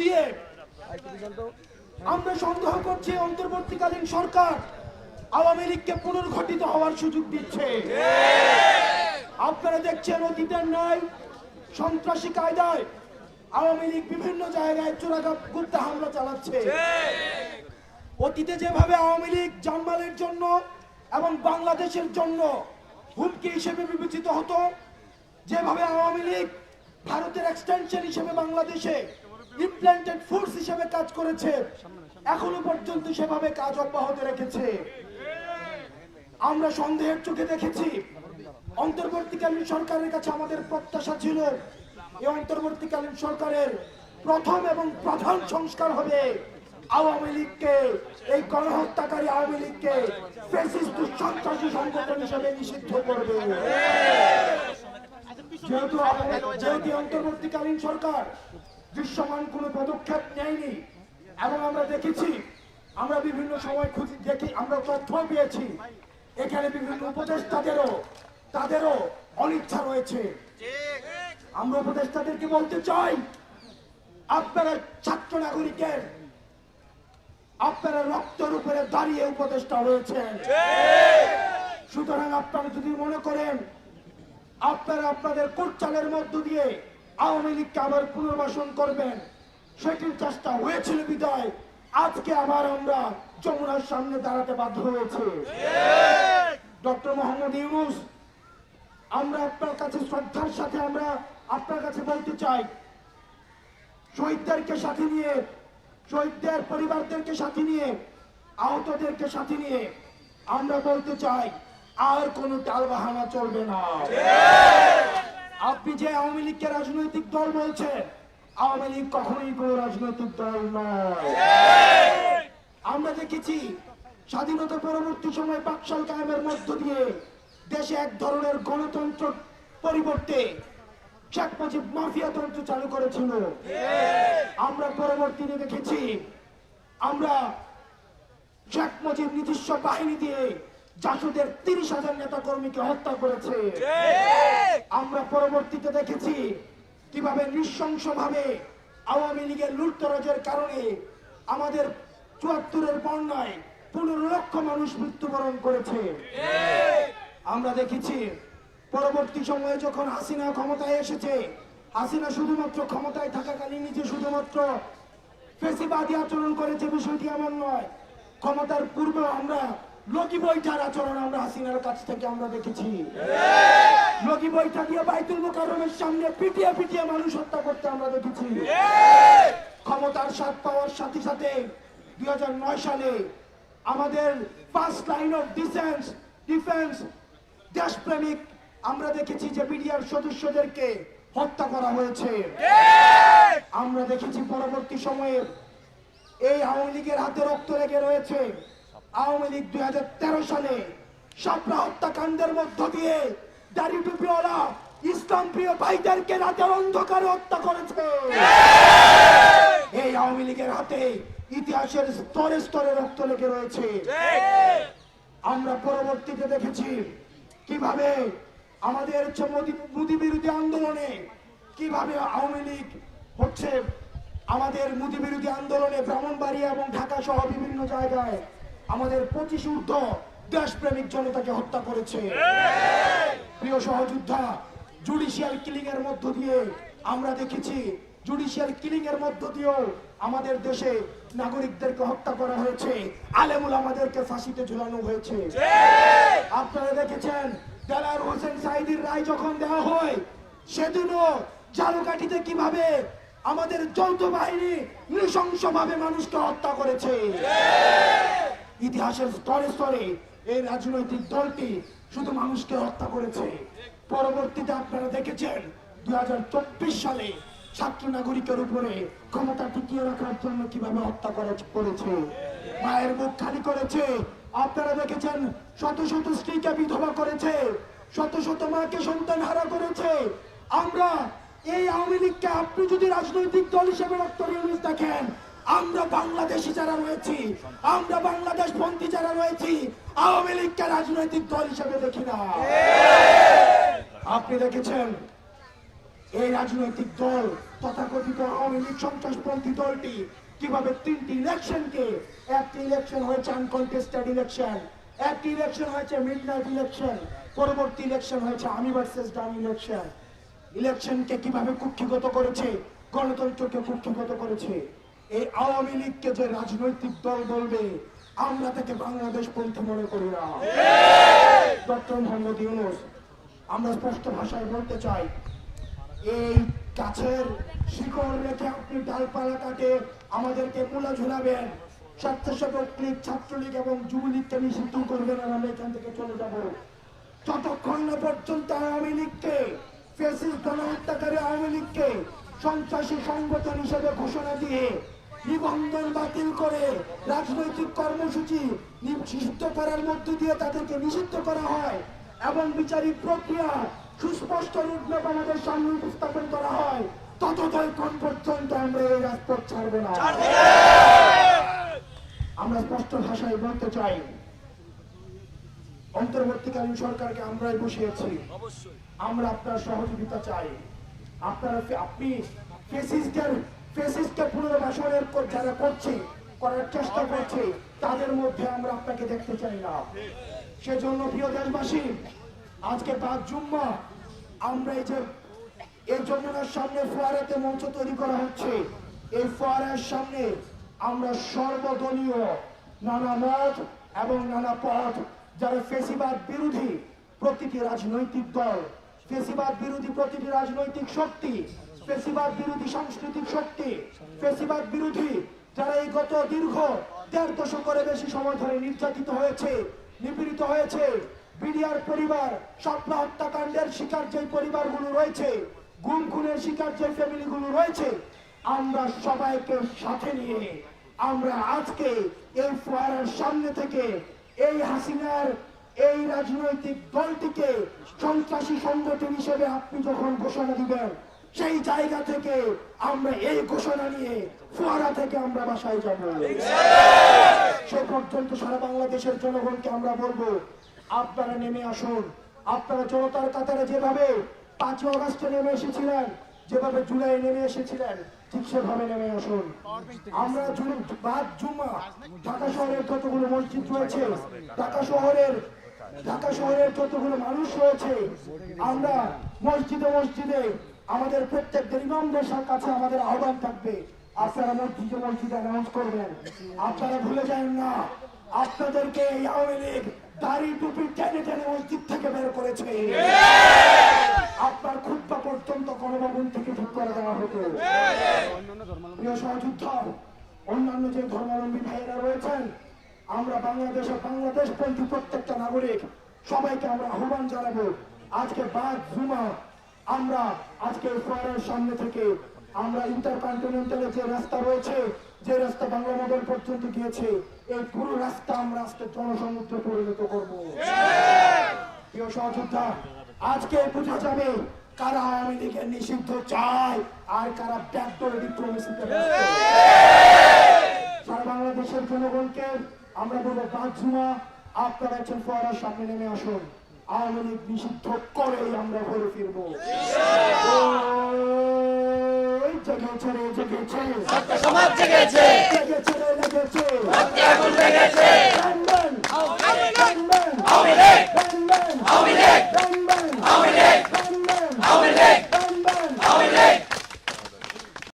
দিয়ে। আমরা সন্দেহ করছি অন্তর্বর্তীকালীন সরকার আওয়ামী লীগকে পুনর্গঠিত হওয়ার সুযোগ দিচ্ছে। আপনারা দেখছেন অতীতের নয় সন্ত্রাসী কায়দায় আওয়ামী লীগ বিভিন্ন জায়গায় চোরাগা গুপ্তা হামলা চালাচ্ছে। অতীতে যেভাবে আওয়ামী লীগ জানমালের জন্য এবং বাংলাদেশের জন্য হুমকি হিসেবে বিবেচিত হতো, যেভাবে আওয়ামী লীগ ভারতের এক্সটেনশন হিসেবে বাংলাদেশে ইমপ্ল্যান্টেড ফোর্স হিসেবে কাজ করেছে। এখনও পর্যন্ত সেভাবে কাজ অব্যাহত রেখেছে। আমরা সন্দেহের চোখে দেখেছি। অন্তর্বর্তীকালীন সরকারের কাছে আমাদের প্রত্যাশা ছিল এই অন্তর্বর্তীকালীন সরকারের প্রথম এবং প্রধান সংস্কার হবে আওয়ামী লীগকে এই গণহত্যাকারী আওয়ামী লীগকে ফ্যাসিস্ট সন্ত্রাসী সংগঠন হিসেবে নিষিদ্ধ করবে। যেহেতু যেহেতু অন্তর্বর্তীকালীন সরকার দৃশ্যমান কোনো পদক্ষেপ নেয়নি। এবং আমরা দেখেছি, আমরা বিভিন্ন সময় খুঁজি, দেখি, আমরা তথ্য পেয়েছি। এখানে বিভিন্ন উপদেষ্টাদেরও, তাদেরও অনিচ্ছা রয়েছে। আমরা উপদেষ্টাদেরকে বলতে চাই, আপনারা ছাত্র নাগরিকের, আপনারা রক্তের উপরে দাঁড়িয়ে উপদেষ্টা রয়েছেন সুতরাং আপনারা যদি মনে করেন, আপনারা আপনাদের কোটচালের মধ্য দিয়ে আওয়ামী লীগকে আবার পুনর্বাসন করবেন। সেটির চেষ্টা হয়েছিল বিদায়। আজকে আবার আমরা যমুনার সামনে দাঁড়াতে বাধ্য হয়েছে। ডক্টর মোহাম্মদ ইউনুস, আমরা আপনার কাছে শ্রদ্ধার সাথে আমরা আপনার কাছে বলতে চাই, শহীদদেরকে সাথে নিয়ে, শহীদদের পরিবারদেরকে সাথে নিয়ে, আহতদেরকে সাথে নিয়ে আমরা বলতে চাই, আর কোনো টাল বাহানা চলবে না। আপনি যে আওয়ামী লীগকে রাজনৈতিক দল বলছেন, আওয়ামী লীগ কখনোই কোনো রাজনৈতিক দল নয়। আমরা দেখেছি স্বাধীনতা পরবর্তী সময় বাকশাল কায়েমের মধ্য দিয়ে দেশে এক ধরনের গণতন্ত্র পরিবর্তে শেখ মুজিব মাফিয়া তন্ত্র চালু করেছিল। আমরা পরবর্তীতে দেখেছি, আমরা শেখ মুজিব নিজস্ব বাহিনী দিয়ে জাসুদের তিরিশ হাজার নেতা কর্মীকে হত্যা করেছে। আমরা পরবর্তীতে দেখেছি কীভাবে নৃশংস ভাবে আওয়ামী লীগের লুটতরাজের কারণে আমাদের চুয়াত্তরের বন্যায় পনেরো লক্ষ মানুষ মৃত্যুবরণ করেছে। আমরা দেখেছি পরবর্তী সময়ে যখন হাসিনা ক্ষমতায় এসেছে হাসিনা শুধুমাত্র ক্ষমতায় থাকাকালীন নিজে শুধুমাত্র ফেসিবাদী আচরণ করেছে বিষয়টি এমন নয়। ক্ষমতার পূর্বে আমরা লগি আচরণ আমরা হাসিনার কাছ থেকে আমরা দেখেছি। দিয়ে বাইতুল মোকাররমের সামনে পিটিয়ে পিটিয়ে মানুষ হত্যা করতে আমরা দেখেছি। ক্ষমতার স্বাদ পাওয়ার সাথে সাথে দুই সালে আমাদের first line of defence defence দেশপ্রেমিক আমরা দেখেছি যে বিডিআর সদস্যদেরকে হত্যা করা হয়েছে। আমরা দেখেছি পরবর্তী সময়ে এই আওয়ামী লীগের হাতে রক্ত লেগে রয়েছে। আওয়ামী লীগ দুই হাজার তেরো সালে সাপড়া হত্যাকাণ্ডের মধ্য দিয়ে টুপিওয়ালা ইসলাম প্রিয় ভাইদেরকে রাতের অন্ধকারে হত্যা করেছে। এই আওয়ামী লীগের হাতে ইতিহাসের স্তরে স্তরে রক্ত লেগে রয়েছে। আমরা পরবর্তীতে দেখেছি কীভাবে আমাদের মোদী বিরোধী আন্দোলনে কীভাবে আওয়ামী লীগ হচ্ছে আমাদের মোদী বিরোধী আন্দোলনে ব্রাহ্মণবাড়িয়া এবং ঢাকা সহ বিভিন্ন জায়গায় আমাদের পঁচিশ ঊর্ধ্ব দেশপ্রেমিক জনতাকে হত্যা করেছে। প্রিয় সহযোদ্ধা জুডিশিয়াল কিলিং এর মধ্য দিয়ে আমরা দেখেছি জুডিশিয়াল কিলিং এর মধ্য দিয়েও আমাদের দেশে নাগরিকদেরকে হত্যা করা হয়েছে। আলেমুল আমাদেরকে ফাঁসিতে ঝুলানো হয়েছে। আপনারা দেখেছেন দেলার হোসেন সাইদির রায় যখন দেওয়া হয়, সেদিনও জালুকাঠিতে কীভাবে আমাদের যৌথ বাহিনী নৃশংসভাবে মানুষকে হত্যা করেছে। ইতিহাসের স্তরে স্তরে এই রাজনৈতিক দলটি শুধু মানুষকে হত্যা করেছে। পরবর্তীতে আপনারা দেখেছেন দুই সালে ছাত্র নাগরিকের উপরে ক্ষমতা টিকিয়ে রাখার জন্য কীভাবে হত্যা করা- করেছে। মায়ের মুখ খালি করেছে। আপনারা দেখেছেন শত শত স্ত্রীকে বিধবা করেছে। শত শত মাকে সন্তান হারা করেছে। আমরা এই আওয়ামী লীগকে আপনি যদি রাজনৈতিক দল হিসেবে রক্ত দেখেন আমরা বাংলাদেশি যারা রয়েছি, আমরা বাংলাদেশ পন্থী যারা রয়েছি, আওয়ামী লীগকে রাজনৈতিক দল হিসেবে দেখি না। আপনি দেখেছেন? এই রাজনৈতিক দল তথাকথিত আওয়ামী লীগ সন্ত্রাসপন্থী দলটি কীভাবে তিনটি ইলেকশনকে, একটি ইলেকশন হয়েছে আনকন্টেস্টেড ইলেকশন একটি ইলেকশন হয়েছে মিড নাইট ইলেকশন পরবর্তী ইলেকশন হয়েছে আমি ভার্সেস ডান ইলেকশন ইলেকশনকে কীভাবে কুক্ষিগত করেছে? গণতন্ত্রকে কুক্ষিগত করেছে? এই আওয়ামী লীগকে যে রাজনৈতিক দল বলবে, আমরা তাকে বাংলাদেশ পন্থী মনে করি না। ডক্টর মোহাম্মদ ইউনুস, আমরা স্পষ্ট ভাষায় বলতে চাই, এই গাছের শিকড় রেখে আপনি ডালপালা কাটে আমাদেরকে মূলা ঝুলাবেন স্বেচ্ছাসেবক লীগ, ছাত্রলীগ এবং যুবলীগকে নিষিদ্ধ করবেন আর আমরা এখান থেকে চলে যাব। যতক্ষণ না পর্যন্ত আওয়ামী লীগকে ফেসিস গণহত্যাকারী আওয়ামী লীগকে সন্ত্রাসী সংগঠন হিসেবে ঘোষণা দিয়ে নিবন্ধন বাতিল করে রাজনৈতিক কর্মসূচি নিষিদ্ধ করার মধ্য দিয়ে তাদেরকে নিষিদ্ধ করা হয় এবং বিচারিক প্রক্রিয়া সুস্পষ্ট রূপরেখ আমাদের সামনে উপস্থাপন করা হয়। ততক্ষণ পর্যন্ত আমরা এই রাজপথ ছাড়বো না। আমরা স্পষ্ট ভাষায় বলতে চাই অন্তর্বর্তীকালীন সরকারকে আমরাই বসিয়েছি। আমরা আপনার সহযোগিতা চাই। আপনারা আপনি ফেসিস্টের ফেসিস্টকে পুনর্বাসনের যারা করছে, করার চেষ্টা করছে, তাদের মধ্যে আমরা আপনাকে দেখতে চাই না। সেজন্য প্রিয় দেশবাসী, আজকে পাঁচ জুম্মা, আমরা এই যে, এই যমুনার সামনে ফোয়ারাতে মঞ্চ তৈরি করা হচ্ছে। এই ফোয়ারার সামনে আমরা সর্বদলীয় নানা মত এবং নানা পথ, যারা ফেসিবাদ বিরোধী প্রতিটি রাজনৈতিক দল, ফেসিবাদ বিরোধী প্রতিটি রাজনৈতিক শক্তি ফেসিবাদ বিরোধী সাংস্কৃতিক শক্তি, ফেসিবাদ বিরোধী যারা এই গত দীর্ঘ দেড় দশকের বেশি সময় ধরে নির্যাতিত হয়েছে, নিপীড়িত হয়েছে, বিডিআর পরিবার স্বপ্ন হত্যাকাণ্ডের শিকার যে পরিবারগুলো রয়েছে, গুম খুনের শিকার যে ফ্যামিলিগুলো রয়েছে, আমরা সবাইকে সাথে নিয়ে আমরা আজকে এই ফোয়ারার সামনে থেকে এই হাসিনার এই রাজনৈতিক দলটিকে সন্ত্রাসী সংগঠন হিসেবে আপনি যখন ঘোষণা দিবেন সেই জায়গা থেকে আমরা এই ঘোষণা নিয়ে ফোয়ারা থেকে আমরা বাসায় যাব। সে পর্যন্ত সারা বাংলাদেশের জনগণকে আমরা বলব, আপনারা নেমে আসুন। আপনারা জনতার কাতারে যেভাবে পাঁচই অগস্টে নেমে এসেছিলেন, যেভাবে জুলাই নেমে এসেছিলেন, ঠিক সেভাবে নেমে আসুন। আমরা বাদ জুম্মা, ঢাকা শহরের কতগুলো মসজিদ রয়েছে, ঢাকা শহরের ঢাকা শহরের কতগুলো মানুষ রয়েছে, আমরা মসজিদে মসজিদে আমাদের প্রত্যেকদের ইমামদের কাছে আমাদের আহ্বান থাকবে, আপনারা মসজিদে মসজিদে অ্যানাউন্স করবেন। আপনারা ভুলে যান না, আপনাদেরকে এই আওয়ামী লীগ দাড়ি টুপি টেনে টেনে মসজিদ থেকে বের করেছে। আপনার খুদ্া পর্যন্ত গণভবন থেকে ঠিক করে দেওয়া হতো। প্রিয় সহযোদ্ধা, অন্যান্য যে ধর্মাবলম্বী ভাইয়েরা রয়েছেন, আমরা বাংলাদেশের বাংলাদেশ পন্থী প্রত্যেকটা নাগরিক, সবাইকে আমরা আহ্বান জানাব। আজকে বাদ জুমা আমরা আজকে ফোয়ারের সামনে থেকে আমরা ইন্টারকন্টিনেন্টালে যে রাস্তা রয়েছে, যে রাস্তা বাংলা মোটর পর্যন্ত গিয়েছে, এই পুরো রাস্তা আমরা আজকে জনসমুদ্রে পরিণত করব। প্রিয় সহযোদ্ধা, আজকে বোঝা যাবে কারা আওয়ামী লীগের নিষিদ্ধ চায় আর কারা ব্যাকডোর ডিপ্লোমেসিতে সারা বাংলাদেশের জনগণকে আমরা বলব বাজুমা আপনারা একজন ফোয়ারার সামনে নেমে আসুন। আওয়ামী লীগ নিষিদ্ধ করেই আমরা ঘরে ফিরব জেগেছে জেগেছে সমাজ জেগেছে লেগেছে লেগেছে! Awami League gunman! Awami League gunman! Awami League gunman! Awami League